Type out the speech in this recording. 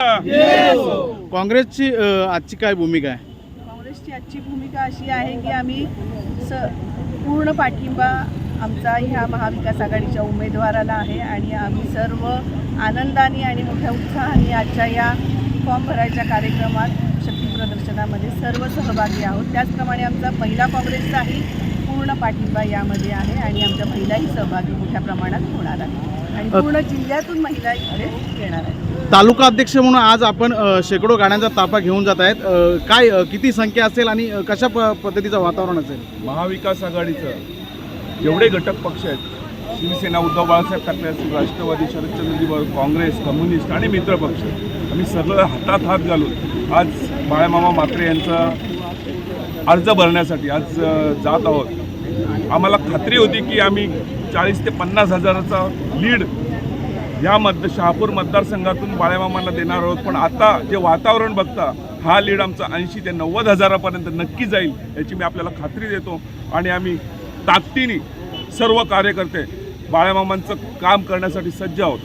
काँग्रेसची आजची काय भूमिका आहे? काँग्रेसची आजची भूमिका अशी आहे की आम्ही स पूर्ण पाठिंबा आमचा ह्या महाविकास आघाडीच्या उमेदवाराला आहे आणि आम्ही सर्व आनंदाने आणि मोठ्या उत्साहाने आजच्या या फॉर्म भरायच्या कार्यक्रमात शक्ती प्रदर्शनामध्ये सर्व सहभागी आहोत. त्याचप्रमाणे आमचा महिला काँग्रेसचाही पूर्ण पाठिंबा यामध्ये आहे आणि आमच्या महिलाही सहभागी मोठ्या प्रमाणात होणार आहे आणि पूर्ण जिल्ह्यातून महिला इकडे येणार आहेत. तालुका अध्यक्ष म्हणून आज आपण शेकडो गाड्यांचा ताफा घेऊन जात आहेत. काय किती संख्या असेल आणि कशा प पद्धतीचं वातावरण असेल? महाविकास आघाडीचं. जेवढे घटक पक्ष आहेत शिवसेना उद्धव बाळासाहेब ठाकरे असतील राष्ट्रवादी शरदचंद्रजी पवार काँग्रेस कम्युनिस्ट आणि मित्र पक्ष आम्ही सगळं हातात हात घालून आज बाळामामा म्हात्रे यांचा अर्ज भरण्यासाठी आज जात आहोत. आम्हाला खात्री होती की आम्ही चाळीस ते पन्नास हजाराचा लीड या मत शहापूर मतदारसंघातून बाळेमामांना देणार आहोत. पण आता जे वातावरण बघता हा लीड आमचा ऐंशी ते नव्वद हजारापर्यंत नक्की जाईल याची मी आपल्याला खात्री देतो. आणि आम्ही ताकदीने सर्व कार्यकर्ते बाळेमामांचं काम करण्यासाठी सज्ज आहोत.